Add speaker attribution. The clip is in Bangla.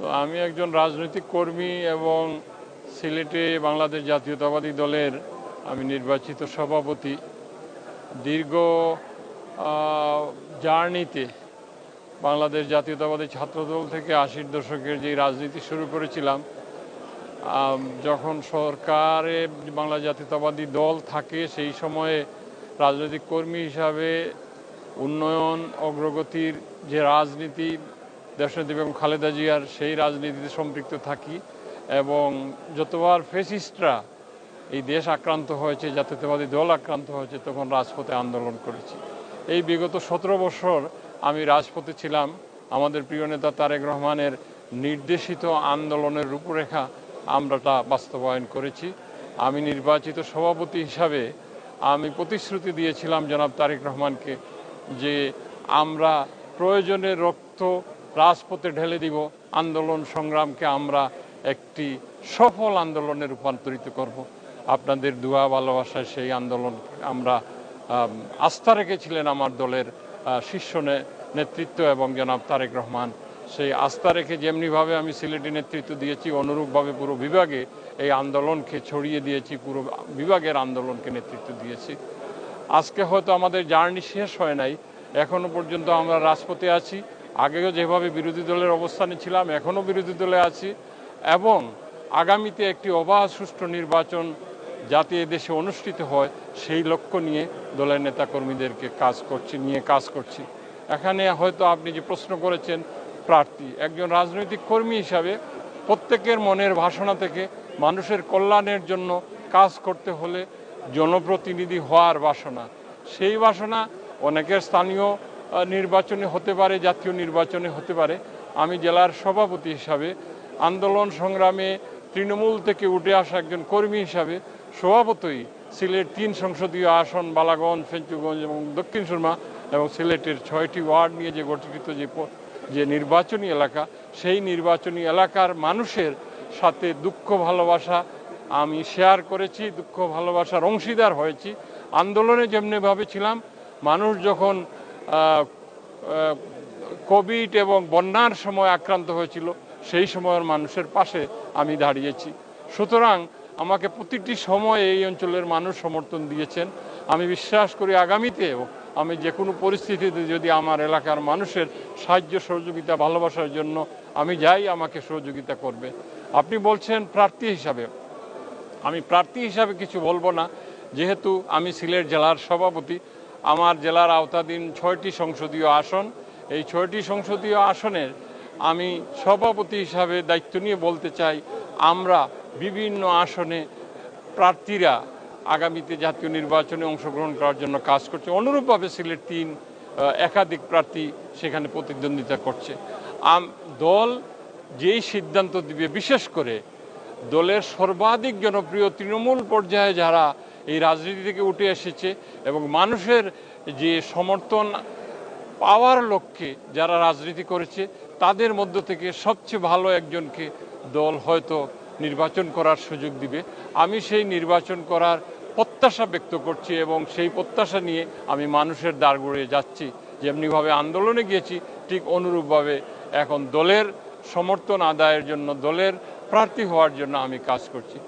Speaker 1: তো আমি একজন রাজনৈতিক কর্মী এবং সিলেটে বাংলাদেশ জাতীয়তাবাদী দলের আমি নির্বাচিত সভাপতি। দীর্ঘ জার্নিতে বাংলাদেশ জাতীয়তাবাদী ছাত্রদল থেকে আশির দশকের যে রাজনীতি শুরু করেছিলাম যখন সরকারে বাংলা জাতীয়তাবাদী দল থাকে, সেই সময়ে রাজনৈতিক কর্মী হিসাবে উন্নয়ন, অগ্রগতির যে রাজনীতি দেশনেত্রী বেগম খালেদা জিয়ার সেই রাজনীতিতে সম্পৃক্ত থাকি এবং যতবার ফেসিস্টরা এই দেশ আক্রান্ত হয়েছে, জাতীয়তাবাদী দল আক্রান্ত হয়েছে, তখন রাজপথে আন্দোলন করেছি। এই বিগত সতেরো বছর আমি রাজপথে ছিলাম। আমাদের প্রিয় নেতা তারেক রহমানের নির্দেশিত আন্দোলনের রূপরেখা আমরা তা বাস্তবায়ন করেছি। আমি নির্বাচিত সভাপতি হিসাবে আমি প্রতিশ্রুতি দিয়েছিলাম জনাব তারেক রহমানকে যে আমরা প্রয়োজনে রক্ত রাজপথে ঢেলে দিব। আন্দোলন সংগ্রামকে আমরা একটি সফল আন্দোলনে রূপান্তরিত করব। আপনাদের দুয়া ভালোবাসায় সেই আন্দোলন আমরা আম, আস্থা রেখেছিলেন আমার দলের শীর্ষ নেতৃত্ব এবং জনাব তারেক রহমান। সেই আস্থা রেখে যেমনিভাবে আমি সিলেটে নেতৃত্ব দিয়েছি অনুরূপভাবে পুরো বিভাগে এই আন্দোলনকে ছড়িয়ে দিয়েছি পুরো বিভাগের আন্দোলনকে নেতৃত্ব দিয়েছি। আজকে হয়তো আমাদের জার্নি শেষ হয় নাই। এখনও পর্যন্ত আমরা রাজপথে আছি। আগেও যেভাবে বিরোধী দলের অবস্থানে ছিলাম, এখনও বিরোধী দলে আছি এবং আগামীতে একটি অবাধ সুষ্ঠু নির্বাচন যাতে দেশে অনুষ্ঠিত হয়, সেই লক্ষ্য নিয়ে দলের নেতাকর্মীদেরকে কাজ করছি, নিয়ে কাজ করছি। এখানে হয়তো আপনি যে প্রশ্ন করেছেন, প্রার্থী। একজন রাজনৈতিক কর্মী হিসাবে প্রত্যেকের মনের ভাষণা থেকে মানুষের কল্যাণের জন্য কাজ করতে হলে জনপ্রতিনিধি হওয়ার বাসনা। সেই বাসনা অনেকের স্থানীয় নির্বাচনে হতে পারে, জাতীয় নির্বাচনে হতে পারে। আমি জেলার সভাপতি হিসাবে আন্দোলন সংগ্রামে তৃণমূল থেকে উঠে আসা একজন কর্মী হিসাবে স্বভাবতই সিলেট তিন সংসদীয় আসন, বালাগঞ্জ, ফেঞ্চুগঞ্জ এবং দক্ষিণ সুরমা এবং সিলেটের ছয়টি ওয়ার্ড নিয়ে যে গঠিত যে যে নির্বাচনী এলাকা, সেই নির্বাচনী এলাকার মানুষের সাথে দুঃখ, ভালোবাসা আমি শেয়ার করেছি, দুঃখ, ভালোবাসার অংশীদার হয়েছি। আন্দোলনে যেমনিভাবে ছিলাম, মানুষ যখন কোভিড এবং বন্যার সময় আক্রান্ত হয়েছিল, সেই সময়ের মানুষের পাশে আমি দাঁড়িয়েছি। সুতরাং আমাকে প্রতিটি সময়ে এই অঞ্চলের মানুষ সমর্থন দিয়েছেন। আমি বিশ্বাস করি আগামীতেও আমি যে কোনো পরিস্থিতিতে যদি আমার এলাকার মানুষের সাহায্য, সহযোগিতা, ভালোবাসার জন্য আমি যাই, আমাকে সহযোগিতা করবে। আপনি বলছেন প্রার্থী হিসাবে। আমি প্রার্থী হিসাবে কিছু বলব না। যেহেতু আমি সিলেট জেলার সভাপতি আমার জেলার আওতাধীন ছয়টি সংসদীয় আসন। এই ছয়টি সংসদীয় আসনের আমি সভাপতি হিসাবে দায়িত্ব নিয়ে বলতে চাই, আমরা বিভিন্ন আসনে প্রার্থীরা আগামীতে জাতীয় নির্বাচনে অংশগ্রহণ করার জন্য কাজ করছে। অনুরূপভাবে সিলেট তিন একাধিক প্রার্থী সেখানে প্রতিদ্বন্দ্বিতা করছে। দল যেই সিদ্ধান্ত দিবে, বিশেষ করে দলের সর্বাধিক জনপ্রিয় তৃণমূল পর্যায়ে যারা এই রাজনীতি থেকে উঠে এসেছে এবং মানুষের যে সমর্থন পাওয়ার লক্ষ্যে যারা রাজনীতি করেছে, তাদের মধ্য থেকে সবচেয়ে ভালো একজনকে দল হয়তো নির্বাচন করার সুযোগ দিবে। আমি সেই নির্বাচন করার প্রত্যাশা ব্যক্ত করছি এবং সেই প্রত্যাশা নিয়ে আমি মানুষের দ্বার গড়িয়ে যাচ্ছি। যেমনিভাবে আন্দোলনে গিয়েছি, ঠিক অনুরূপভাবে এখন দলের সমর্থন আদায়ের জন্য, দলের প্রার্থী হওয়ার জন্য আমি কাজ করছি।